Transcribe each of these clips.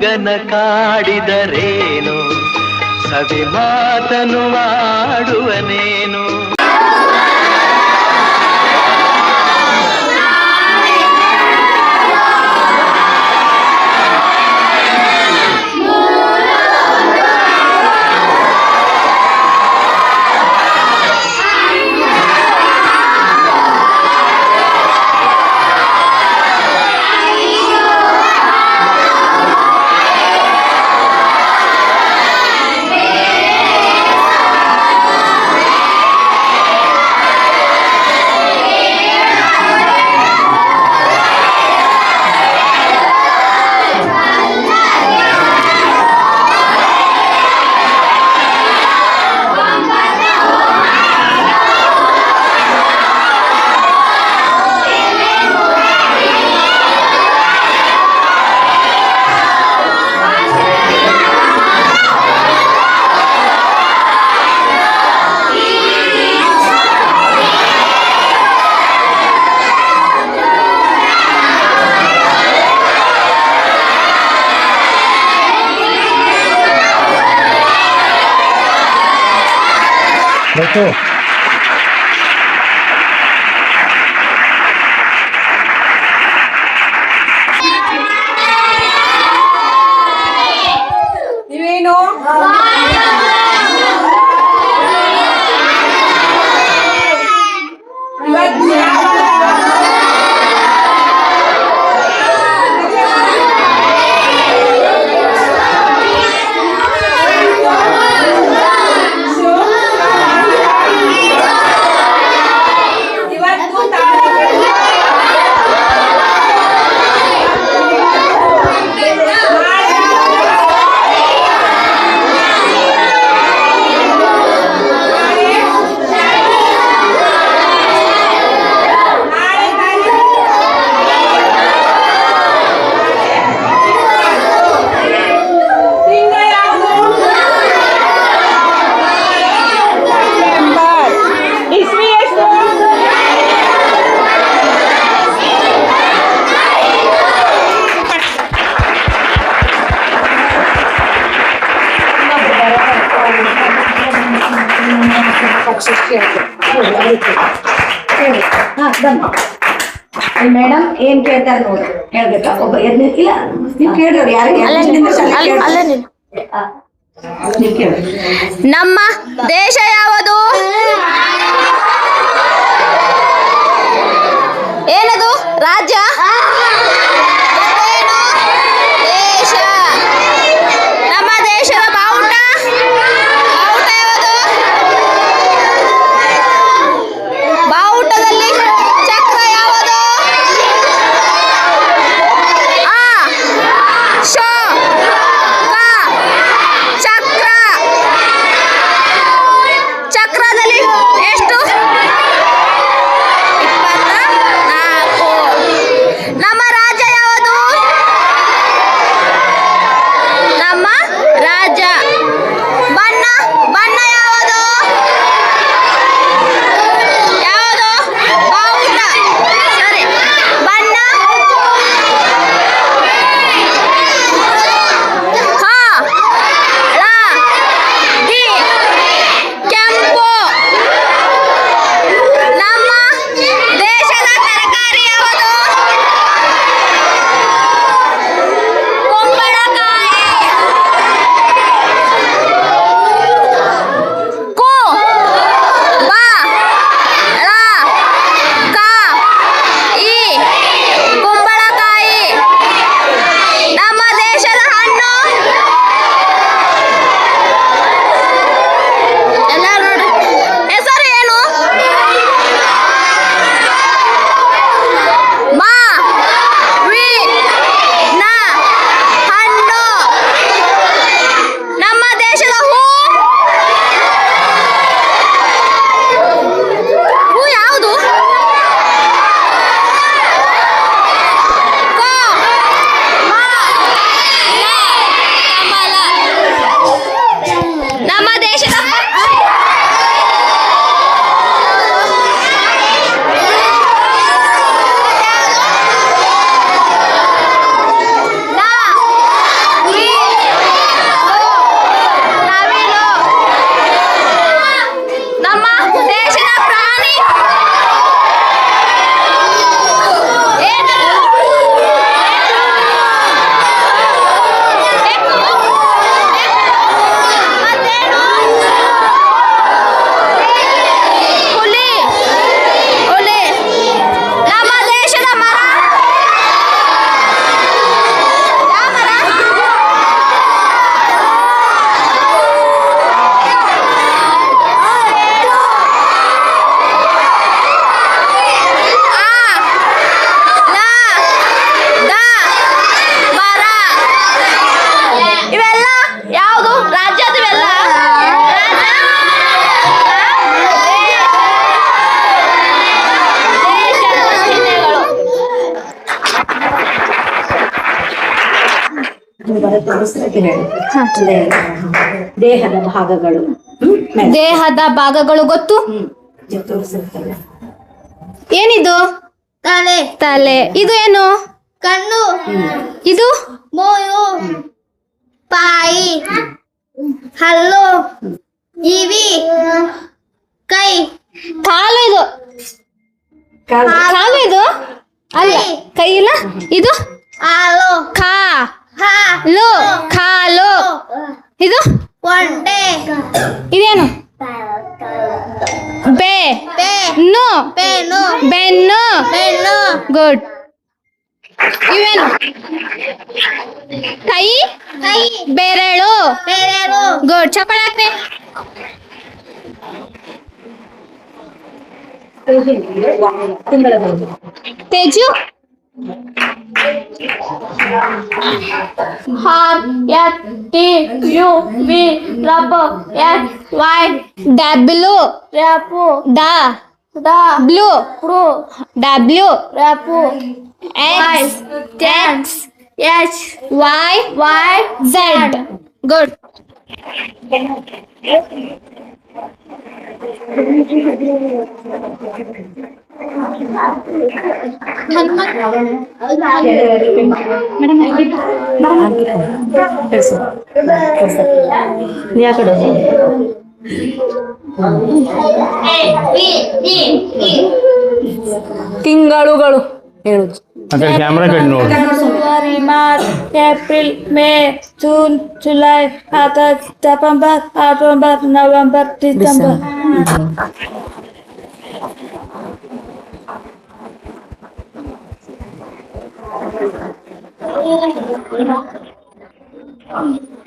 ಮೂಗನ ಕಾಡಿದರೇನು? ಸವಿ ಮಾತನು ಆಡುವನೇನು ನೀವೇನು ಏನ್ ಕೇಳ್ತಾರ ನೋಡ್ರಿ ಹೇಳ್ಬೇಕಾ? ಒಬ್ಬ ಎದ್ನಿ ಇಲ್ಲ ನೀವ್ ಕೇಳ್ರಿ ಯಾರು ನೀವ್ ಕೇಳ ನಮ್ಮ ದೇಶ ಯಾವುದು? ತೋರಿಸ್ಲಿಕ್ಕೆ ಹೇಳಿ ದೇಹದ ಭಾಗಗಳು. ದೇಹದ ಭಾಗಗಳು ಗೊತ್ತು? ಏನಿದು? ತಲೆ. ತಲೆ. ಇದು ಏನು? ಕಣ್ಣು. ಇದು? ಮೋಯು. ಪಾಯಿ. ಹಲ್ಲು. ಇವಿ ಕೈ. ಕಾಲು ಇದು. ಕಾಲು. ಕಾಲು ಇದು? ಅಲ್ಲ. ಕೈ. ಇಲ್ಲ? ಇದು? ಹಾಲು. ಕಾ. ಹಾ ಲು ಕಾಲು ಇದು? ಒಂಟೆ ಇದೇನು? ಬೆ. ಪೆ ನು. ಪೆನ್ನು ಬೆನ್ನು. ಬೆನ್ನು. ಗುಡ್. ಇವೇನು? ಕೈ ಕೈ ಬೆರಳು. ಬೆರಳು. ಗುಡ್. ಚಪ್ಪಾಳೆ ಹಾಕ್ರಿ ತಿಂಗಳ ಬಗ್ಗೆ Teju. Hub F T U V rubber X Y W Rapo Da. Da. Blue Pro W Rapo X. X. H. Y. Y. Z. Good. ನೀ ಆ ಕಡೆ ಹೋಗು. ತಿಂಗಳುಗಳು ಹೇಳುದು ಆ ಕಡೆ ಕ್ಯಾಮ್ರಾ ಕಡೆ ನೋಡಿ February March April May June July August September October November December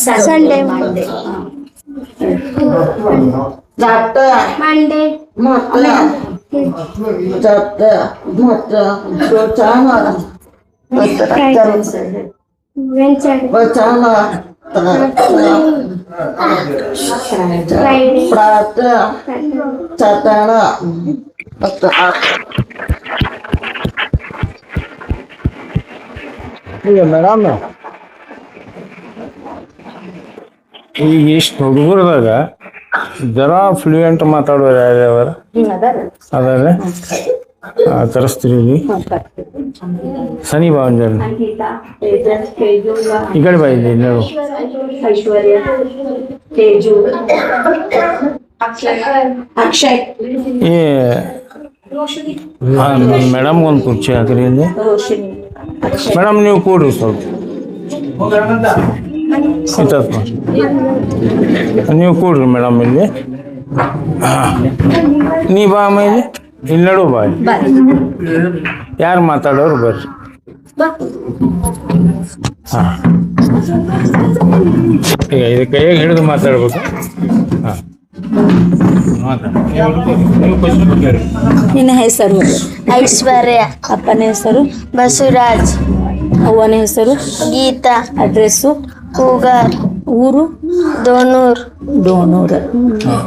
Sunday Monday ಮತ್ತೆ ಮತ್ತೆ ವೆನ್ಸ್ಡೇ ಫ್ರೈಡೇ ಈಗ ಮೇಡಮ್ ಈಗ ಇಷ್ಟು ಹುಡುಗರದಾಗ ಜರಾ ಫ್ಲೂಯೆಂಟ್ ಮಾತಾಡೋರು ಯಾರ್ಯಾವ ಅದಾರ? ತರಿಸ್ತೀರಿ ಇಲ್ಲಿ. ಸನಿ ಭಾವಂಜರ್ ಈ ಕಡೆ ಬಾಯಿದೆ ನಾವು ಅಕ್ಷಯ್ ಮೇಡಮ್ ಒಂದು ಕುರ್ಚಿ ಹಾಕ್ರಿ ಮೇಡಮ್ ನೀವು ಕೂಡ್ರಿ ಸ್ವಲ್ಪ. ಇತ್ತಪ್ಪ. ನೀವು ಕೂಡ್ರಿ ಮೇಡಮ್ ಇಲ್ಲಿ. ನೀ ಬಾ ಅಮ್ಮ ಇಲ್ಲಿ ಇಲ್ಲಿ ನಡು ಬಾ. ಯಾರು ಮಾತಾಡೋರು ಬರ್ರಿ. ಹಾಂ. ಈಗ ಇದು ಕೈಯಾಗ ಹಿಡಿದು ಮಾತಾಡ್ಬೇಕು. ಹಾ. ನಿನ್ನ ಹೆಸರು ಐಶ್ವರ್ಯ. ಅಪ್ಪನ ಹೆಸರು? ಬಸವರಾಜ್. ಅವ್ವನ ಹೆಸರು? ಗೀತಾ. ಅಡ್ರೆಸ್ಸು? ಕೂಗರ್. ಊರು? ದೋಣೂರ್. ಡೋನೂರ್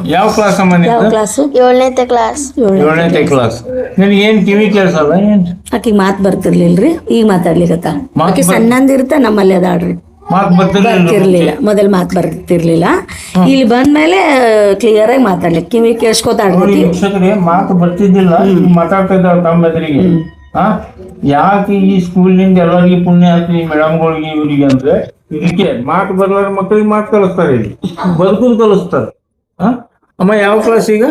ಯಾವ ಕ್ಲಾಸ್ ಅಮ್ಮ ಯಾವ ನಿಂದು ಕ್ಲಾಸು ಏಳನೇತೆ ಕ್ಲಾಸ್ ಏಳನೇ ಕ್ಲಾಸ್ ನಿನಗೆ ಏನ್ ಕಿವಿ ಕೇಳಿಸಲ್ಲ ಏನ್? ಆಕಿಗೆ ಮಾತು ಬರ್ತಿರ್ಲಿಲ್ರಿ? ಈಗ ಮಾತಾಡ್ಲಿಕತ್ತ? ಮಾತ್ ಆಕಿ ಬರ್- ಸಣ್ಣಂದಿರ್ತ ನಮ್ಮಲ್ಲಿ ಅದಾಡ್ರಿ ಮಾತು ಬರ್ತಿರ್ಲಿಲ್ಲ ಬರ್ತಿರ್ಲಿಲ್ಲ. ಮೊದಲ್ ಮಾತು ಬರ್ತಿರ್ಲಿಲ್ಲ. ಇಲ್ಲಿ ಬಂದ್ಮೇಲೆ ಕ್ಲಿಯರ್ ಆಗಿ ಮಾತಾಡ್ಲಿ ಕಿವಿ ಕೇಳಿಸ್ಕೊತಾಡ್ರಿ ಮಾತ್ ಶಿಕ್ಷಕರೇ ಮಾತು ಬರ್ತಿದ್ದಿಲ್ಲ ಈಗ ಮಾತಾಡ್ತಾ ತಮ್ಮ ಎದುರಿಗೆ. ಆ ಯಾಕೆ ಈ ಸ್ಕೂಲ್ನಿಂದ ಎಲ್ಲರಿಗೆ ಪುಣ್ಯ ಆಗ್ತೀನಿ ಮೇಡಮ್ಗಳಿಗೆ ಇವರಿಗೆ ಅಂದ್ರೆ? ಇದಕ್ಕೆ ಮಾತು ಬರ್ಲಾರ ಮಕ್ಕಳಿಗೆ ಮಾತು ಕಲಿಸ್ತಾರೆ ಇಲ್ಲಿ. ಬದುಕುದು ಕಲಿಸ್ತಾರೆ. ಅಮ್ಮ ಯಾವ ಕ್ಲಾಸ್ ಈಗ?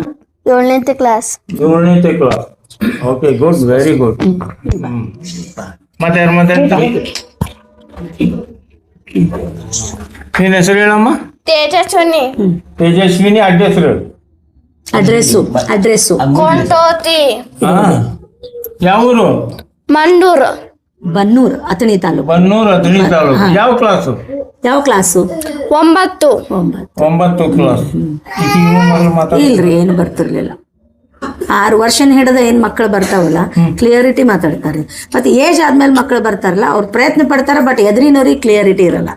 ಏಳನೇ ಕ್ಲಾಸ್ ಏಳನೇ class okay good very good ಮತ್ತೆ ಯಾರು ಮಾತಾಡ್ತಾರೆ ನಿನ್ನ ಹೆಸರು ಹೇಳಮ್ಮ? ತೇಜಸ್ವಿನಿ. ತೇಜಸ್ವಿನಿ ಅಡ್ರೆಸ್ ಹೇಳು. ಅಡ್ರೆಸ್ಸು ಅಡ್ರೆಸ್ಸು ಕೊಂಟೋತಿ ಹಾ? ಯಾವ ಊರು? ಮಂಡೂರು. ಬನ್ನೂರು ಅತಣಿ ತಾಲೂಕು. ಬನ್ನೂರು ಅಥಣಿ ತಾಲೂಕು. ಯಾವ ಕ್ಲಾಸು ಯಾವ ಕ್ಲಾಸು ಒಂಬತ್ತು. ಒಂಬತ್ತು. ಒಂಬತ್ತು ಕ್ಲಾಸ್ ಇಲ್ರಿ ಏನು ಬರ್ತಿರ್ಲಿಲ್ಲ. ಆರು ವರ್ಷ ಹಿಡಿದ ಏನ್ ಮಕ್ಕಳು ಬರ್ತಾವಲ್ಲ ಕ್ಲಿಯರಿಟಿ ಮಾತಾಡ್ತಾರೆ. ಮತ್ತೆ ಏಜ್ ಆದ್ಮೇಲೆ ಮಕ್ಕಳು ಬರ್ತಾರಲ್ಲ ಅವ್ರು ಪ್ರಯತ್ನ ಪಡ್ತಾರ ಬಟ್ ಎದುರಿನವ್ರಿಗೆ ಕ್ಲಿಯರಿಟಿ ಇರಲ್ಲ.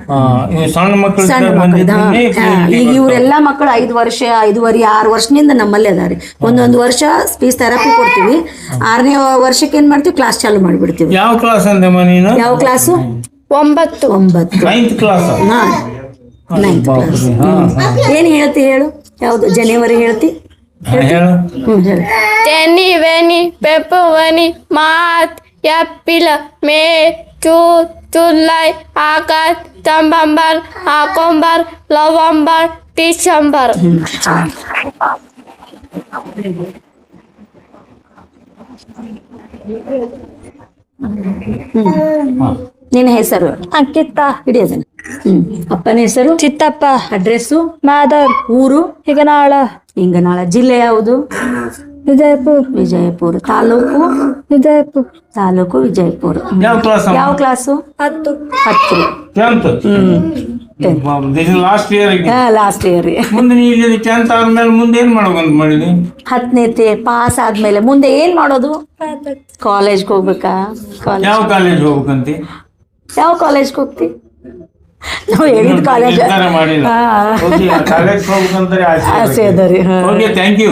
ಸಣ್ಣ ಮಕ್ಕಳು ಈಗ ಇವರೆಲ್ಲ ಮಕ್ಕಳು ಐದು ವರ್ಷ ಐದುವರೆ ಆರು ವರ್ಷದಿಂದ ನಮ್ಮಲ್ಲೇ ಅದಾರಿ. ಒಂದೊಂದು ವರ್ಷ ಸ್ಪೀಚ್ ಥೆರಪಿ ಕೊಡ್ತೀವಿ. ಆರನೇ ವರ್ಷಕ್ಕೆ ಏನ್ ಮಾಡ್ತೀವಿ? ಕ್ಲಾಸ್ ಚಾಲು ಮಾಡಿಬಿಡ್ತೀವಿ. ಯಾವ ಕ್ಲಾಸ್ ಯಾವ ಕ್ಲಾಸು ಒಂಬತ್ತು. ಒಂಬತ್ತು. ಕ್ಲಾಸ್ ಹಾ ನೈನ್ತ್ ಕ್ಲಾಸ್ ಏನ್ ಹೇಳ್ತಿ ಹೇಳು? ಯಾವ್ದು? ಜನವರಿ ಹೇಳ್ತಿ? Jenny, Benny, Pepper, Vanny, Math, Yapila, May, June, July, August, September, October, November, December. Hmm. Hmm. ನಿನ್ನ ಹೆಸರು? ಅಂಕಿತ. ಹಿಡಿಯೋದನ್ನ ಹ್ಮ್. ಅಪ್ಪನ ಹೆಸರು? ಚಿತ್ತಪ್ಪ. ಅಡ್ರೆಸ್ಸು? ಮಾಧವ್ ಊರು? ಹಿಗನಾಳ. ಹಿಂಗನಾಳ. ಜಿಲ್ಲೆ ಯಾವುದು? ವಿಜಯಪುರ್. ವಿಜಯಪುರ. ತಾಲೂಕು? ವಿಜಯಪುರ. ತಾಲೂಕು ವಿಜಯಪುರ. ಯಾವ ಕ್ಲಾಸ್ ಯಾವ ಕ್ಲಾಸು ಹತ್ತು. ಹತ್ತು. ಲಾಸ್ಟ್ ಇಯರ್ ಲಾಸ್ಟ್ ಇಯರ್ ಮುಂದೆ ನೀ ಇಲ್ಲಿ ಟೆಂತ್ ಆದ್ಮೇಲೆ ಮುಂದೆ ಏನ್ ಮಾಡ್ಬೇಕಂತ ಮಾಡಿದಿ ಹತ್ತನೇತೆ ಪಾಸ್ ಆದ್ಮೇಲೆ ಮುಂದೆ ಏನ್ ಮಾಡೋದು? ಕಾಲೇಜ್ ಹೋಗ್ಬೇಕಾ? ಯಾವ ಕಾಲೇಜ್ ಹೋಗ್ಬೇಕಂತಿ? ಯಾವ ಕಾಲೇಜ್ಗೆ ಹೋಗ್ತಿ? ನಾವು ಹೇಳಿದ ಕಾಲೇಜ್ ಕಾಲೇಜ್ ಆಸೆ ಆಸೆ ಅದ ರೀ ಹಾ. Okay thank you.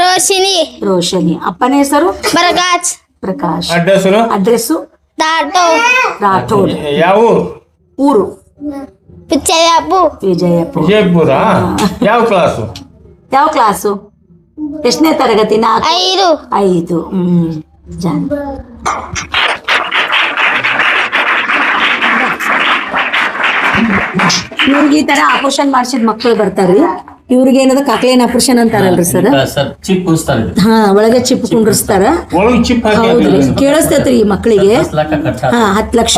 Roshini Roshani ಅಪ್ಪನ ಹೆಸರು? ಬರಗಾಜ್ ಪ್ರಕಾಶ್. Address address? ರಾಠೋಡ್. ಯಾವ ಊರು? ವಿಜಯಪುರ. ವಿಜಯಪುರ. ಯಾವ ಕ್ಲಾಸು ಯಾವ ಕ್ಲಾಸು ಎಷ್ಟನೇ ತರಗತಿ ನಾಲ್ಕು ಐದು. ಐದು. ಹ್ಮ್. ಜಾನ್. ಇವ್ರಿಗೆ ಈ ತರ ಆಪರೇಷನ್ ಮಾಡಿಸಿದ ಮಕ್ಕಳು ಬರ್ತಾರ್ರಿ. ಇವ್ರಿಗೆ ಏನದ ಕಾಕ್ಲೇನ್ ಆಪರೇಷನ್ ಅಂತಾರಲ್ರಿ ಸರ್? ಸರ್ ಚಿಪ್ ಕೂಸ್ತಾರೆ ಹಾ ಒಳಗೆ ಚಿಪ್ ಕುಂಡ್ರಸ್ತಾರ ಹೌದ್ರಿ. ಕೇಳಿಸ್ತೈತ್ರಿ ಈ ಮಕ್ಕಳಿಗೆ. ಹಾ ಹತ್ತು ಲಕ್ಷ.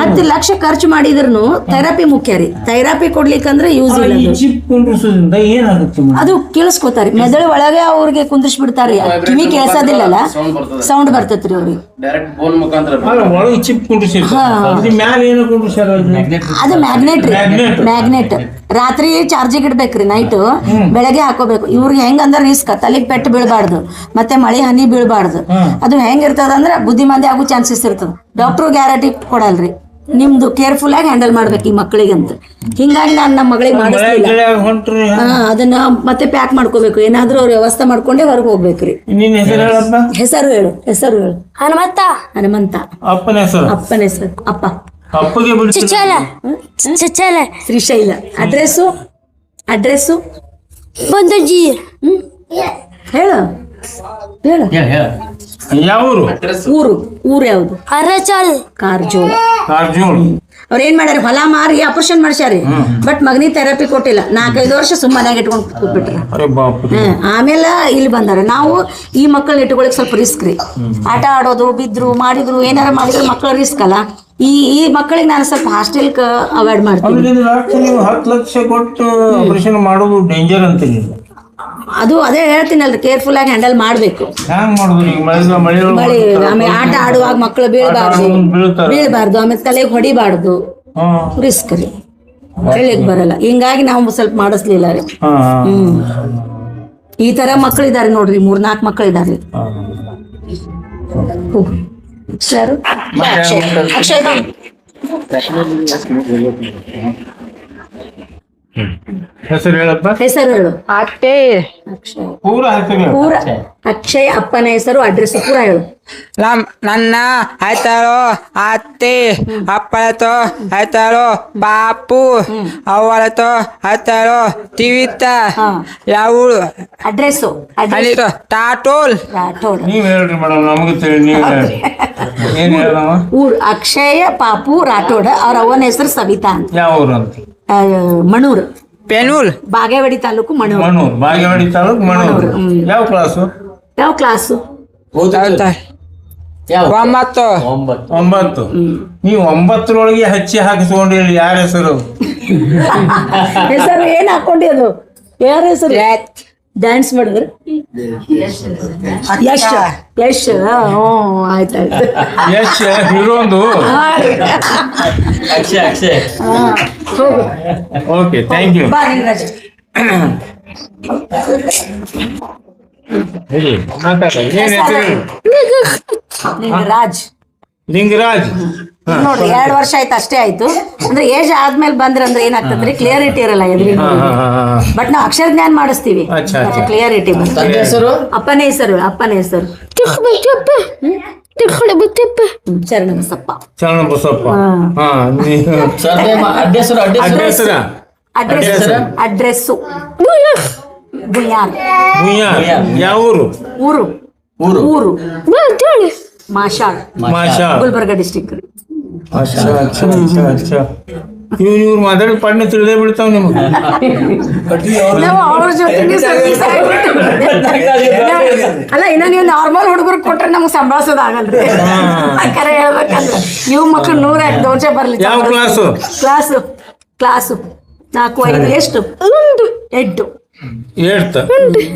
ಹತ್ತು ಲಕ್ಷ ಖರ್ಚು ಮಾಡಿದ್ರು ಥೆರಪಿ ಮುಖ್ಯ ರೀ. ಥೆರಪಿ ಕೊಡ್ಲಿಕ್ಕಂದ್ರೆ ಯೂಸ್ ಇಲ್ಲ ಅದು. ಕೇಳಿಸ್ಕೊತಾರೆ. ಮೆದುಳು ಒಳಗೆ ಅವ್ರಿಗೆ ಕುಂದ್ರಿಸಿ ಬಿಡ್ತಾರಿ ಕಿವಿ ಕೇಳಿಸೋದಿಲ್ಲಲ್ಲ ಸೌಂಡ್ ಬರ್ತೈತ್ರಿ ಅವ್ರಿಗೆ. ಡೈರೆಕ್ಟ್ ಬೋನ್ ಮುಖಾಂತರ ಅಲ್ಲ ಒಳಗೆ ಚಿಪ್ ಕುಂಡ್ರಿಸಿರ್ತಾರೆ ಅದ್ರ ಮ್ಯಾಲ ಏನು ಕುಂಡ್ರಿಸ್ಯಾರ ಅದು? ಅದು ಮ್ಯಾಗ್ನೆಟ್ ರೀ. Magnet. ಮ್ಯಾಗ್ನೆಟ್ ರಾತ್ರಿ ಚಾರ್ಜಿಗೆ ಇಡ್ಬೇಕ್ರಿ ನೈಟ್ ಬೆಳಗ್ಗೆ ಹಾಕೋಬೇಕು ಇವ್ರಿಗೆ ಹೆಂಗಂದ್ರೆ ರಿಸ್ಕ್ ತಲೆಗೆ ಪೆಟ್ಟು ಬೀಳಬಾರ್ದು. ಮತ್ತೆ ಮಳೆ ಹನಿ ಬೀಳಬಾರ್ದು. ಅದು ಹೆಂಗಿರ್ತದ ಅಂದ್ರೆ ಬುದ್ಧಿಮಾಂದ್ಯ ಆಗೋ ಚಾನ್ಸಸ್ ಇರ್ತದ. ಡಾಕ್ಟ್ರು ಗ್ಯಾರಂಟಿ ಕೊಡಲ್ರಿ. ನಿಮ್ದು ಕೇರ್ಫುಲ್ ಆಗಿ ಹ್ಯಾಂಡಲ್ ಮಾಡ್ಬೇಕು ಈ ಮಕ್ಕಳಿಗೆ ಅಂತ ಹಿಂಗಾಗಿ ನಾನು ನಮ್ಮ ಮಗಳಿಗೆ ಮಾಡಿಸ್ಲಿಲ್ಲ. ಹಾ ಅದನ್ನ ಮತ್ತೆ ಪ್ಯಾಕ್ ಮಾಡ್ಕೋಬೇಕು. ಏನಾದ್ರೂ ಅವ್ರ ವ್ಯವಸ್ಥೆ ಮಾಡ್ಕೊಂಡೇ ಹೊರಗೆ ಹೋಗ್ಬೇಕ್ರಿ. ನಿನ್ನ ಹೆಸರು ಹೇಳಪ್ಪ? ಹೆಸರು ಹೇಳು ಹೆಸರು ಹೇಳು. ಹನುಮಂತ. ಹನುಮಂತ. ಅಪ್ಪನ ಹೆಸರು? ಅಪ್ಪನ ಹೆಸರು. ಅಪ್ಪ. ಅಪ್ಪಗೆ ಶ್ರೀಶೈಲ. Address address? ಬಂದಜ್ಜಿ. ಹ್ಮ್? ಹೇಳು. ಹೇಳು. ಯಾವ ಊರು ಊರು. ಊರು ಯಾವುದು? ಅರಚಲ್. ಕಾರ್ಜೋಳ. ಕಾರಜೋಳ. ಅವ್ರ ಏನ್ ಮಾಡ್ಯಾರ? ಹೊಲ ಮಾರಿ ಆಪರೇಷನ್ ಮಾಡ್ಸ್ಯಾರಿ. ಬಟ್ ಮಗನಿ ಥೆರಪಿ ಕೊಟ್ಟಿಲ್ಲ. ನಾಲ್ಕೈದು ವರ್ಷ ಸುಮ್ಮನೆ ಇಟ್ಕೊಂಡು ಕೂತ್ಬಿಟ್ರ. ಅರೆ ಬಾಪ್ ಹ್ಮ್. ಆಮೇಲೆ ಇಲ್ಲಿ ಬಂದಾರ. ನಾವು ಈ ಮಕ್ಕಳನ್ನ ಇಟ್ಕೊಳಕ್ ಸ್ವಲ್ಪ ರಿಸ್ಕ್ ರೀ. ಆಟ ಆಡೋದು ಬಿದ್ರು ಮಾಡಿದ್ರು ಏನಾರ ಮಾಡಿದ್ರು ಮಕ್ಕಳ ರಿಸ್ಕ್ ಅಲ್ಲ. ಈ ಈ ಮಕ್ಕಳಿಗೆ ನಾನು ಸ್ವಲ್ಪ ಹಾಸ್ಟೆಲ್ ಅವಾಯ್ಡ್ ಮಾಡ್ತೀನಿ. ನೀವು ಹತ್ತು ಲಕ್ಷ ಕೊಟ್ಟು ಆಪರೇಷನ್ ಮಾಡೋದು ಡೇಂಜರ್ ಅಂತೀನಿ ಅದು ಅದೇ ಹೇಳ್ತೀನಲ್ರಿ ಕೇರ್ಫುಲ್ ಆಗಿ ಹ್ಯಾಂಡಲ್ ಮಾಡ್ಬೇಕು ಮಳೆ ಆಮೇಲೆ ಆಟ ಆಡುವಾಗ ಮಕ್ಕಳು ಬೀಳಬಾರ್ದು. ಬೀಳಬಾರ್ದು ಆಮೇಲೆ ತಲೆಗೆ ಹೊಡಿಬಾರ್ದು. ರಿಸ್ಕ್ ರೀ. ಹೇಳಕ್ ಬರಲ್ಲ. ಹಿಂಗಾಗಿ ನಾವು ಸ್ವಲ್ಪ ಮಾಡಿಸ್ಲಿಲ್ಲ ರೀ. ಹ್ಮ್. ಈ ತರ ಮಕ್ಕಳಿದ್ದಾರೆ ನೋಡ್ರಿ ಮೂರ್ನಾಲ್ಕು ಮಕ್ಕಳು ಇದಾರೆ ಹಾ. ಸರ್ ಅಕ್ಷಯ್ ಅಕ್ಷಯ್ ಬಾ. ಹೆಸರು ಹೇಳಪ್ಪ? ಹೆಸರು ಹೇಳು ಅಟ್ಟೆ. ಅಕ್ಷಯ್. ಪೂರ ಹೆಸರು ಪೂರ. ಅಕ್ಷಯ್ ಅಪ್ಪನ ಹೆಸರು ಅಡ್ರೆಸ್ ಪೂರ ಹೇಳು. ನಮ್ ನನ್ನ ಆಯ್ತಾರೋ ಅತ್ತೆ ಅಪ್ಪಳತೋ ಆಯ್ತಾರೋ ಬಾಪು ಅವಳತೋ ಆಯ್ತಾರೋ ತಿವಿತ ಯಾವಳು? ಅಡ್ರೆಸ್. ಅಲ್ಲಿರೋ ಟಾಟೋಲ್. ಟಾಟೋಲ್. ಹೇಳ್ರಿ ಮೇಡಮ್ ನಮಗೆ ತಿಳಿ ನೀವು ಏನು ಹೇಳಮ್ಮ ಊರು ಅಕ್ಷಯ ಪಾಪು ರಾಠೋಡ ಅವ್ರ ಅವನ ಹೆಸರು ಸವಿತಾ ಅಂತ. ಯಾವ ಊರು ಅಂತ? ಮಣೂರ್. ಪೆನೂಲ್. ಬಾಗೇವಾಡಿ ತಾಲೂಕು ಮಣೂರ್. ಮಣೂರ್. ಬಾಗೇವಾಡಿ ತಾಲೂಕು ಮಣೂರ್. ಯಾವ ಕ್ಲಾಸು ಯಾವ ಕ್ಲಾಸು ಯಾವ ಒಂಬತ್ತು. ಒಂಬತ್ತು. ನೀವು ಒಂಬತ್ತರೊಳಗೆ ಹಚ್ಚಿ ಹಾಕಿಸ್ಕೊಂಡಿರಿ ಯಾರ ಹೆಸರು? ಹೆಸರು ಏನ್ ಹಾಕೊಂಡಿ ಅದು ಯಾರ ಹೆಸರು? ಡ್ಯಾನ್ಸ್ ಮಾಡಿದ್ರು? ಯಶ್ ಯಶ್ ಹ್ಞೂ ಆಯ್ತಾಯ್ತು Yash ಹೀರೋಂದು Akshay Akshay okay thank you ಬಾ ನಿಂಗರಾಜ್ ಏನ್ ಹೆಸರು? ನಿಂಗರಾಜ್ ಲಿಂಗರಾಜ್ ನೋಡ್ರಿ ಎರಡ್ ವರ್ಷ ಆಯ್ತು ಅಷ್ಟೇ ಆಯ್ತು. ಅಂದ್ರೆ ಏಜ್ ಆದ್ಮೇಲೆ ಬಂದ್ರೆ ಅಂದ್ರೆ ಏನಾಗ್ತದ್ರಿ ಕ್ಲಿಯರಿಟಿ ಇರಲ್ಲ ಎದ್ರಿ ಬಟ್ ನಾವು ಅಕ್ಷರ ಜ್ಞಾನ ಮಾಡಿಸ್ತೀವಿ. ಕ್ಲಿಯರಿಟಿ ತಂದೆ ಹೆಸರು? ಅಪ್ಪನ ಹೆಸರು ಅಪ್ಪನ ಹೆಸರು. ಬಸಪ್ಪ. ಚರಣ ಬಸಪ್ಪ. ಹಾ. ಅಡ್ರೆಸ್ ಅಡ್ರೆಸ್ ಯಾವ ಊರು? ಊರು. ಊರು. ಊರು. ಮಾಶಾಳ್ ಗುಲ್ಬರ್ಗಾ ಗುಲ್ಬರ್ಗ ಡಿಸ್ಟಿಕ್ ಇವ್ರು ಇವ್ರು ಮಾತಾಡಿ ಪಣ್ಣ ತಿಳಿದೇ ಬೀಳ್ತಾವ ನಿಮ್ಗೆ. ನಾವು ಅವ್ರ ಜೊತೆಗೆ ಸರ್ವಿಸ್ ಅಲ್ಲ ಇನ್ನ ನೀವು ನಾರ್ಮಲ್ ಹುಡುಗರು ಕೊಟ್ರೆ ನಮ್ಗೆ ಸಂಭಾಳಿಸೋದು ಆಗಲ್ರಿ. ಕರೆ ಹೇಳ್ಬೇಕಂದ್ರೆ ನೀವು ಮಕ್ಳು ನೂರ ದೋಚೆ ಬರ್ಲಿ? ಯಾವ ಕ್ಲಾಸು? ಕ್ಲಾಸು. ಕ್ಲಾಸು. ನಾಲ್ಕು ಐದು ಎಷ್ಟು? ಎಂಟು.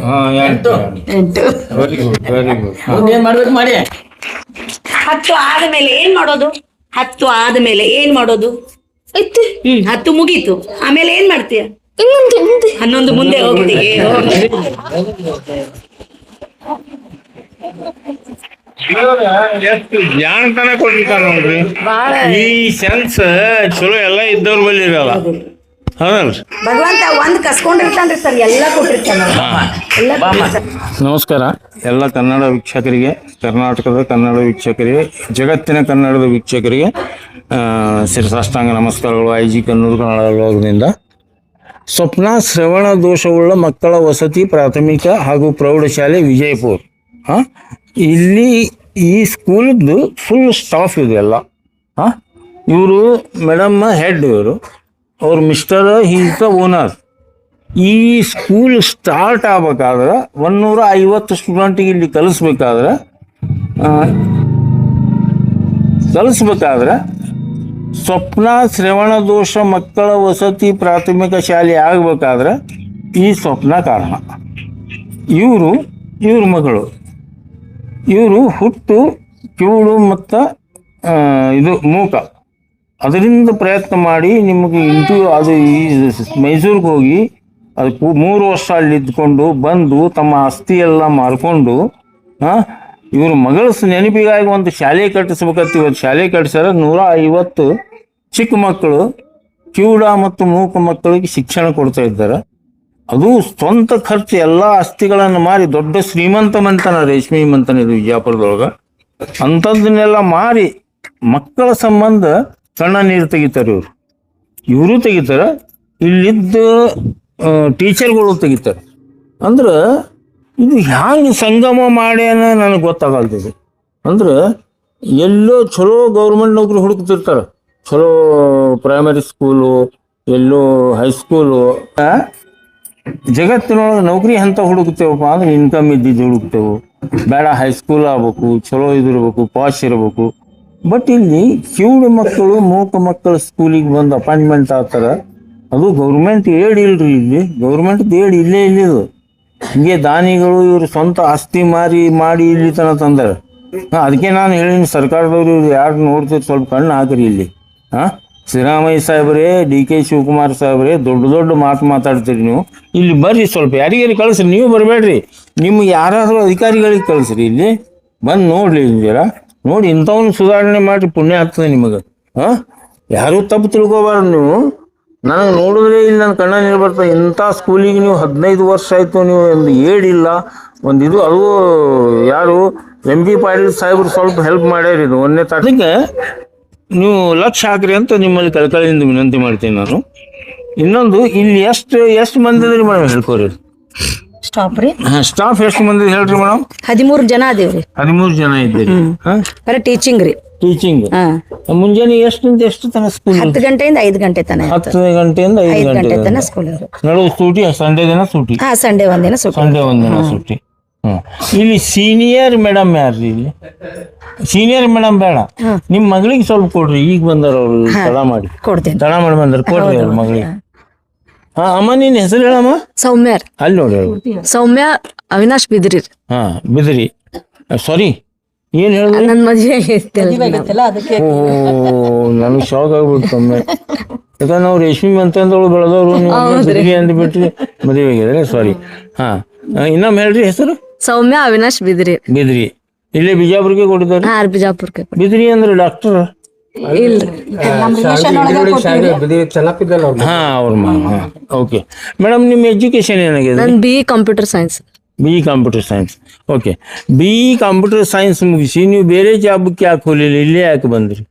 ಹಾ ಎಂಟು. ಎಂಟು. ವೆರಿ ಗುಡ್ ವೆರಿ ಗುಡ್ ಮುಂದೆ ಏನ್ ಮಾಡ್ಬೇಕು ಮಾಡಿ? ಹತ್ತು ಆದ್ಮೇಲೆ ಏನ್ ಮಾಡೋದು? ಹತ್ತು ಆದ್ಮೇಲೆ ಏನ್ ಮಾಡೋದು? ಹ್ಮ್ ಹತ್ತು ಮುಗೀತು. ಆಮೇಲೆ ಏನ್ ಮಾಡ್ತೀಯ? ಹನ್ನೊಂದು ಮುಂದೆ ಹೋಗ್ತೀವಿ ಎಷ್ಟು ಜಾಣತನ ಕೊಟ್ಟಿರ್ತಾರ ನೋಡ್ರಿ. ಈ ಸೆನ್ಸ್ ಚಲೋ ಎಲ್ಲ ಇದ್ದವ್ರ ಬಳಿ ಇರಲ್ಲ. ಹೌದಲ್ರಿ ಭಗವಂತ ಒಂದ್ ಕಸ್ಕೊಂಡಿರ್ತಾನ್ರಿ ಸರ್ ಎಲ್ಲ ಕೊಟ್ಟಿರ್ತಾನ ಎಲ್ಲ ಕೊಟ್ಟಿರ್ತಾನ. ನಮಸ್ಕಾರ. ಎಲ್ಲ ಕನ್ನಡ ವೀಕ್ಷಕರಿಗೆ ಕರ್ನಾಟಕದ ಕನ್ನಡ ವೀಕ್ಷಕರಿಗೆ ಜಗತ್ತಿನ ಕನ್ನಡದ ವೀಕ್ಷಕರಿಗೆ ಆ, ಶಿರಸಾಷ್ಟಾಂಗ ನಮಸ್ಕಾರಗಳು. ಐ ಜಿ ಕನ್ನೂರು ಕನ್ನಡ ಲೋಗದಿಂದ ಸ್ವಪ್ನ ಶ್ರವಣ ದೋಷವುಳ್ಳ ಮಕ್ಕಳ ವಸತಿ ಪ್ರಾಥಮಿಕ ಹಾಗೂ ಪ್ರೌಢಶಾಲೆ ವಿಜಯಪುರ್. ಹಾಂ ಇಲ್ಲಿ ಈ ಸ್ಕೂಲಿದ್ದು ಫುಲ್ ಸ್ಟಾಫ್ ಇದೆ ಎಲ್ಲ. ಹಾಂ ಇವರು ಮೇಡಮ್ ಹೆಡ್ ಇವರು. ಅವ್ರ ಮಿಸ್ಟರ್ ಇಸ್ ದ ಓನರ್ ಈ ಸ್ಕೂಲ್ ಸ್ಟಾರ್ಟ್ ಆಗ್ಬೇಕಾದ್ರೆ ಒನ್ನೂರ ಐವತ್ತು ಸ್ಟೂಡೆಂಟಿಗೆ ಇಲ್ಲಿ ಕಲಿಸ್ಬೇಕಾದ್ರೆ ಕಲಿಸ್ಬೇಕಾದ್ರೆ ಸ್ವಪ್ನ, ಶ್ರವಣ, ದೋಷ, ಮಕ್ಕಳ ವಸತಿ, ಪ್ರಾಥಮಿಕ ಶಾಲೆ ಆಗಬೇಕಾದ್ರೆ ಈ ಸ್ವಪ್ನ ಕಾರಣ. ಇವರು, ಇವ್ರ ಮಗಳು. ಇವರು ಹುಟ್ಟು ಕಿವುಡು ಮತ್ತು ಇದು ಮೂಕ. ಅದರಿಂದ ಪ್ರಯತ್ನ ಮಾಡಿ ನಿಮಗೆ ಇಂಟರ್ವ್ಯೂ ಅದು ಈ ಮೈಸೂರಿಗೆ ಹೋಗಿ ಅದು ಮೂರು ವರ್ಷ ಅಲ್ಲಿ ಇದ್ಕೊಂಡು ಬಂದು ತಮ್ಮ ಆಸ್ತಿ ಎಲ್ಲ ಮಾರ್ಕೊಂಡು, ಹಾಂ, ಇವ್ರ ಮಗಳ ನೆನಪಿಗಾಗಿ ಒಂದು ಶಾಲೆ ಕಟ್ಟಿಸ್ಬೇಕಂತ ಇವತ್ತು ಶಾಲೆ ಕಟ್ಟಿಸ್ಯಾರ ನೂರ ಐವತ್ತು ಚಿಕ್ಕ ಮಕ್ಕಳು, ಕಿವುಡ ಮತ್ತು ಮೂಕ ಮಕ್ಕಳಿಗೆ ಶಿಕ್ಷಣ ಕೊಡ್ತಾ ಇದ್ದಾರೆ. ಅದು ಸ್ವಂತ ಖರ್ಚು, ಎಲ್ಲ ಆಸ್ತಿಗಳನ್ನು ಮಾರಿ, ದೊಡ್ಡ ಶ್ರೀಮಂತ ಮಂತನ, ರೇಷ್ಮಿ ಮಂತನ ಇದು ವಿಜಯಪುರದೊಳಗೆ. ಅಂಥದ್ದನ್ನೆಲ್ಲ ಮಾರಿ ಮಕ್ಕಳ ಸಂಬಂಧ ಕಣ್ಣ ನೀರು ತೆಗಿತಾರೆ ಇವರು. ಇವರು ತೆಗಿತಾರೆ, ಇಲ್ಲಿದ್ದ ಟೀಚರ್ಗಳು ತೆಗಿತಾರೆ. ಅಂದ್ರೆ, ಇದು ಹ್ಯಾಂಗೆ ಸಂಗಮ ಮಾಡ್ಯಾನ ನನಗೆ ಗೊತ್ತಾಗಲ್ತಿದೆ ಅಂದ್ರೆ, ಎಲ್ಲೋ ಚಲೋ ಗೌರ್ಮೆಂಟ್ ನೌಕರಿ ಹುಡುಕ್ತಿರ್ತಾರೆ. ಚಲೋ ಪ್ರೈಮರಿ ಸ್ಕೂಲು ಎಲ್ಲೋ ಹೈಸ್ಕೂಲು ಜಗತ್ತಿನೊಳಗೆ ನೌಕರಿ ಅಂತ ಹುಡುಕ್ತೇವಪ್ಪ ಅಂದ್ರೆ ಇನ್ಕಮ್ ಇದ್ದಿದ್ದು ಹುಡುಕ್ತೇವೆ. ಬೇಡ ಹೈಸ್ಕೂಲ್ ಆಗ್ಬೇಕು, ಚಲೋ ಇದಿರ್ಬೇಕು ಪಾಶ್ ಇರಬೇಕು. ಬಟ್ ಇಲ್ಲಿ ಕಿವುಡು ಮಕ್ಕಳು ಮೂಕ ಮಕ್ಕಳು ಸ್ಕೂಲಿಗೆ ಬಂದು ಅಪಾಯಿಂಟ್ಮೆಂಟ್ ಆಗ್ತಾರ ಅದು ಗೌರ್ಮೆಂಟ್ ಏಡ್ ಇಲ್ರಿ ಇಲ್ಲಿ. ಗೌರ್ಮೆಂಟ್ ಏಡ್ ಇಲ್ಲೇ ಇಲ್ಲಿದು ಹಿಂಗೆ ದಾನಿಗಳು ಇವರು ಸ್ವಂತ ಆಸ್ತಿ ಮಾರಿ ಮಾಡಿ ಇಲ್ಲಿ ತನ ತಂದಾರ. ಹಾ, ಅದಕ್ಕೆ ನಾನು ಹೇಳಿನಿ ಸರ್ಕಾರದವ್ರು ಇವ್ರು ಯಾರು ನೋಡ್ತೀರಿ ಸ್ವಲ್ಪ ಕಣ್ಣು ಹಾಕ್ರಿ ಇಲ್ಲಿ. ಹಾಂ ಶ್ರೀರಾಮಯ್ಯ ಸಾಹೇಬ್ರೇ ಡಿ ಕೆ ಶಿವಕುಮಾರ್ ಸಾಹೇಬ್ರೆ ದೊಡ್ಡ ದೊಡ್ಡ ಮಾತು ಮಾತಾಡ್ತೀರಿ ನೀವು. ಇಲ್ಲಿ ಬರ್ರಿ ಸ್ವಲ್ಪ ಯಾರಿಗೆ ಕಳಿಸ್ರಿ ನೀವು ಬರಬೇಡ್ರಿ. ನಿಮ್ಗೆ ಯಾರಾದರೂ ಅಧಿಕಾರಿಗಳಿಗೆ ಕಳಿಸ್ರಿ ಇಲ್ಲಿ. ಬಂದು ನೋಡ್ಲಿ ಜರ ನೋಡಿ ಇಂಥವನ್ನ ಸುಧಾರಣೆ ಮಾಡಿ ಪುಣ್ಯ ಆಗ್ತದೆ ನಿಮಗೆ. ಹಾಂ? ಯಾರೂ ತಪ್ಪು ತಿಳ್ಕೊಬಾರ್ದು ನೀವು. ನನಗೆ ನೋಡಿದ್ರೆ ಇಲ್ಲಿ, ನನ್ನ ಕಣ್ಣ ನೀರು ಬರ್ತದೆ ಇಂಥ ಸ್ಕೂಲಿಗೆ ನೀವು ಹದಿನೈದು ವರ್ಷ ಆಯಿತು, ನೀವು ಒಂದು ಏಡಿಲ್ಲ. ಒಂದು ಇದು, ಅದು ಯಾರು ಎಂ ಬಿ ಪಾಟೀಲ್ ಸಾಹೇಬ್ರು ಸ್ವಲ್ಪ ಹೆಲ್ಪ್ ಮಾಡ್ಯಾರ ಇದು ಒಂದನೇ ತಾರೀಕಿಗೆ ನೀವು ಲಕ್ಷ ಹಾಕ್ರಿ ಅಂತ ನಿಮ್ಮಲ್ಲಿ ಕಳ್ಕಳಿಯಿಂದ ವಿನಂತಿ ಮಾಡ್ತೀನಿ ನಾನು. ಇನ್ನೊಂದು, ಇಲ್ಲಿ ಎಷ್ಟು ಎಷ್ಟು ಮಂದಿ ಮೇಡಮ್ ಹೇಳ್ಕೋರಿ ಸ್ಟಾಪ್ ರೀ. ಸ್ಟಾಫ್ ಎಷ್ಟು ಮಂದಿ ಹೇಳ್ರಿ ಮೇಡಮ್? ಹದಿಮೂರು ಜನ ಅದೇವ್ರಿ ಹದಿಮೂರು ಜನ ಇದ್ದೀರಿ. ಬರೀ ಟೀಚಿಂಗ್ ರೀ. ಟೀಚಿಂಗ್ ಮುಂಜಾನೆ ಎಷ್ಟರಿಂದ ಎಷ್ಟು ತನಕ ಸ್ಕೂಲ್ ಹತ್ತು ಗಂಟೆಯಿಂದ ಐದು ಗಂಟೆ ತನಕ ಹತ್ತು ಗಂಟೆಯಿಂದ ಐದು ಗಂಟೆ ತನಕ ತನ ಸ್ಕೂಲ್ ನಡುವೆ ಸೂಟಿ ಸಂಡೇ ದಿನ ಸೂಟಿ. ಹಾ ಸಂಡೇ ಒಂದಿನ ಸೂಟಿ. ಸಂಡೇ ಒಂದಿನ ಸೂಟಿ. ಇಲ್ಲಿ ಸೀನಿಯರ್ ಮೇಡಮ್ ಯಾರ್ರಿ ಇಲ್ಲಿ? ಸೀನಿಯರ್ ಮೇಡಮ್ ಬೇಡ. ನಿಮ್ ಮಗಳಿಗೆ ಸ್ವಲ್ಪ ಕೊಡ್ರಿ. ಈಗ ಬಂದಾರ ಅವ್ರು ತಡ ಮಾಡಿ. ಕೊಡ್ತೀನಿ. ತಡ ಮಾಡಿ ಬಂದರು ಕೊಡ್ರಿ ಅವ್ರ ಮಗಳಿಗೆ. ಹಾ ಅಮ್ಮ ನಿನ್ ಹೆಸರು ಹೇಳಮ್ಮ? ಸೌಮ್ಯ ರೀ. ಅಲ್ಲಿ ನೋಡಿ. ಸೌಮ್ಯ ಅವಿನಾಶ್ ಬಿದ್ರಿ. ರೀ. ಹಾ ಬಿದ್ರಿ. ಸಾರಿ ಏನ್ ಹೇಳಿದ್ರಿ ನನ್ನ ಮದ್ವೆ ನನಗೆ ಶಾಕ್ ಆಗ್ಬಿಡ್ತು ಒಮ್ಮೆ. ಯಾಕಂದ್ರೆ ನಾವು ರೇಷ್ಮಿ ಅಂತಂದವಳು ಬೆಳೆದವ್ರು ನೀವು ಬಿದ್ರಿ ಅಂದ್ಬಿಟ್ರಿ ಮದುವೆ ಆಗಿದ್ರೆ ಸಾರಿ ಹಾ ಇನ್ನೊಮ್ಮೆ ಹೇಳ್ರಿ ಹೆಸರು? ಸೌಮ್ಯ ಅವಿನಾಶ್ ಬಿದ್ರಿ. ಬಿದ್ರಿ. ಇಲ್ಲೇ ಬಿಜಾಪುರ್ಗೆ ಕೊಟ್ಟಿದ್ದಾರೆ? ಹಾ ಬಿಜಾಪುರ್ಕ್ಕೆ ಬಿದ್ರಿ ಅಂದ್ರೆ ಡಾಕ್ಟರ್? ಹಾ ಅವ್ರ ಮಾ ಓಕೆ ಮೇಡಮ್ ನಿಮ್ಮ ಎಜುಕೇಶನ್ ಏನಾಗಿದೆ? ನನ್ B computer science B computer science okay B computer science ಮುಗಿಸಿ ನೀವು ಬೇರೆ ಜಾಬಕ್ಕೆ ಯಾಕೆ ಹೋಗಲಿಲ್ಲ? ಇಲ್ಲೇ ಯಾಕೆ ಬಂದ್ರಿ?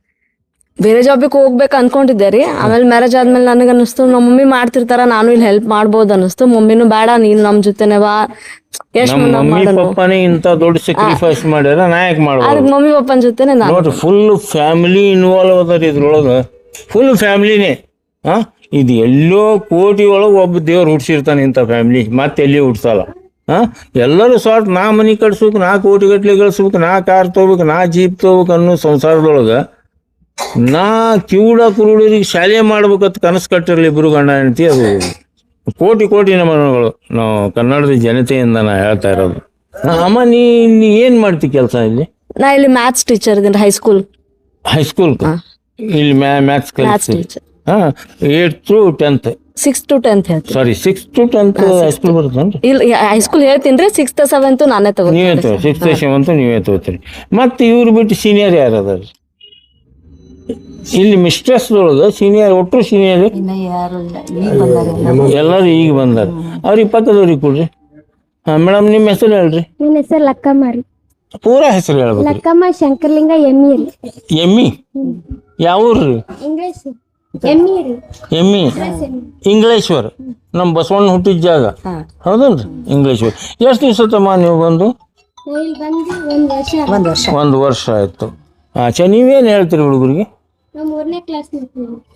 ಬೇರೆ ಜಾಬಿಗೆ ಹೋಗ್ಬೇಕು ಅನ್ಕೊಂಡಿದ್ದೆ ರೀ. ಆಮೇಲೆ ಮ್ಯಾರೇಜ್ ಆದ್ಮೇಲೆ ನನಗೆ ಅನಿಸ್ತು ನಮ್ಮ ಮಮ್ಮಿ ಮಾಡ್ತಿರ್ತಾರ ನಾನು ಇಲ್ಲಿ ಹೆಲ್ಪ್ ಮಾಡ್ಬೋದು ಅನಿಸ್ತು ಮಮ್ಮಿನೂ ಬೇಡ ನೀನ್ ನಮ್ ಜೊತೆನೆ ಬಾ. ಎಷ್ಟ್ ನಮ್ಮ ಮಮ್ಮಿ ಪಪ್ಪನೇ ಇಂಥ ದೊಡ್ಡ ಸ್ಯಾಕ್ರಿಫೈಸ್ ಮಾಡ್ಯಾರ ನಾ ಯಾಕೆ ಮಾಡ್ಬೋದು? ಅದಕ್ಕೆ ಮಮ್ಮಿ ಪಪ್ಪನ ಜೊತೆನೆ ನಾನು. ನೋಡ್ರಿ ಫುಲ್ ಫ್ಯಾಮಿಲಿ ಇನ್ವಾಲ್ವ್ ಅದಾರ ಇದ್ರೊಳಗೆ. ಫುಲ್ ಫ್ಯಾಮಿಲಿನೇ ಹಾ ಇದು ಎಲ್ಲೋ ಕೋಟಿ ಒಳಗೆ ಒಬ್ಬ ದೇವ್ರು ಹುಡ್ಸಿರ್ತಾನೆ ಇಂಥ ಫ್ಯಾಮಿಲಿ ಮತ್ತೆ ಎಲ್ಲಿ ಹುಡ್ಸಲ್ಲ ಹಾ ಎಲ್ಲರೂ ಸ್ವಲ್ಪ ನಾ ಮನೆ ಕಟ್ಸ್ಬೇಕು ನಾ ಕೋಟಿ ಗಟ್ಲೆ ಗಳಿಸ್ಬೇಕು ನಾ ಕಾರ್ ತೊಗೋಬೇಕು ನಾ ಜೀಪ್ ತೊಗೋಬೇಕು ಅನ್ನೋ ಸಂಸಾರದೊಳಗೆ ನಾ ಕಿವುಡ ಕುರುಡರಿಗೆ ಶಾಲೆ ಮಾಡ್ಬೇಕಂತ ಕನಸು ಕಟ್ಟಿರಲಿ ಇಬ್ರು ಗಂಡ ಹೆಂಡತಿ ಅದು ಕೋಟಿ ಕೋಟಿ ನಮನಗಳು. ನಾವು ಕನ್ನಡದ ಜನತೆಯಿಂದ ನಾ ಹೇಳ್ತಾ ಇರೋದು. ಅಮ್ಮ ನೀ ನೀ ಏನ್ ಮಾಡ್ತಿ ಕೆಲಸ ಇಲ್ಲಿ? ನಾ ಇಲ್ಲಿ ಮ್ಯಾಥ್ಸ್ ಟೀಚರ್ ಇದ್ದೀನಿ ಹೈಸ್ಕೂಲ್ ಹೈಸ್ಕೂಲ್ ಇಲ್ಲಿ ಮ್ಯಾಥ್ಸ್ ಮ್ಯಾಥ್ಸ್ ಕಲಿಸಿ ಟೀಚರ್ ಹಾ eight to tenth six to tenth ಹೇಳ್ತೀನಿ. Sorry six to tenth high school ಬರುತ್ತೇನ್ರಿ ಇಲ್ಲ ಹೈಸ್ಕೂಲ್ ಹೇಳ್ತೀನಿ ರೀ ಸಿಕ್ಸ್ತ್ ಸೆವೆಂತ್ ನಾನೇ ತಗೋ ನೀವೇ ತಗೋ ಸಿಕ್ಸ್ ಸೆವೆಂತ್ ನೀವೇ ತಗೋತೀರಿ. ಮತ್ತೆ ಇವ್ರು ಬಿಟ್ಟು ಸೀನಿಯರ್ ಯಾರು ಅದಾರ ಇಲ್ಲಿ ಮಿಸ್ಟ್ರೆಸ್ ಸೀನಿಯರ್ ಒಟ್ಟು ಸೀನಿಯರ್ ಎಲ್ಲರೂ ಈಗ ಬಂದಾರ. ಅವ್ರಿಗೆ ಇಪ್ಪತ್ತದವ್ರಿಗೆ ಕೊಡ್ರಿ. ಹಾ ಮೇಡಮ್ ನಿಮ್ಮ ಹೆಸರು ಹೇಳ್ರಿ. ನನ್ನ ಹೆಸರು ಲಕ್ಕಮ್ಮ ರೀ. ಪೂರಾ ಹೆಸರು ಹೇಳ್ಬೇಕು ಲಕ್ಕಮ್ಮ ಶಂಕರ್ಲಿಂಗ ಎಮ್ಮಿ ರೀ. ಎಮ್ಮಿ? ಯಾವ ಊರ್ರಿ ಇಂಗ್ಲಿಷ್ ಎಮ್ಮಿ ರೀ. ಎಮ್ಮಿ? ಇಂಗ್ಲೇಶ್ವರ್. ನಮ್ಮ ಬಸವಣ್ಣ ಹುಟ್ಟಿದ ಜಾಗ. ಹೌದಲ್ರಿ ಇಂಗ್ಲೇಶ್ವರ್. ಎಷ್ಟು ದಿವಸ ತಮ್ಮ ನೀವು ಬಂದು? ನಾ ಇಲ್ಲಿ ಬಂದು ಒಂದ್ ವರ್ಷ. ಒಂದ್ ವರ್ಷ ಆಯ್ತು. ಆಚೆ ನೀವೇನು ಹೇಳ್ತೀರಿ ಹುಡುಗರಿಗೆ? ಮೂರನೇ ಕ್ಲಾಸ್ ಹೆಂಗ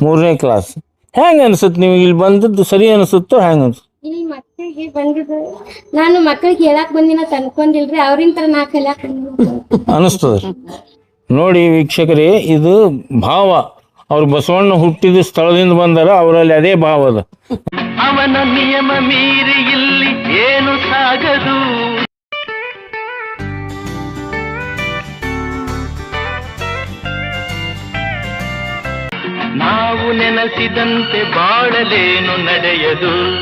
ಮೂರನೇ ಕ್ಲಾಸ್ ಹೆಂಗೆ ಅನ್ಸುತ್ತೆ ನೀವು ಇಲ್ಲಿ ಬಂದದ್ದು ಸರಿ ಅನಿಸುತ್ತೋ ಹೆಂಗೆ ಅನ್ಸುತ್ತೆ ಇಲ್ಲಿ ಮಕ್ಕಳಿಗೆ ಬಂದಿದ್ದು. ನಾನು ಮಕ್ಕಳಿಗೆ ಹೇಳಕ್ ಬಂದಿನ ಅನ್ಕೊಂಡಿಲ್ರಿ ಅವ್ರಿನ ತರ ನಾ ಕಲ್ಯಾಕ್ ಬಂದಿನಿ ನೋಡಿ ವೀಕ್ಷಕರೇ ಇದು ಭಾವ. ಅವ್ರು ಬಸವಣ್ಣ ಹುಟ್ಟಿದ ಸ್ಥಳದಿಂದ ಬಂದಾರ ಅವರಲ್ಲಿ ಅದೇ ಭಾವ ಅದ. ಅವನ ನಿಯಮ ಮೀರಿ ಇಲ್ಲಿ ಏನು ಸಾಗದು? ನಾವು ನೆನೆಸಿದಂತೆ ಬಾಳಲೇನು ನಡೆಯದು?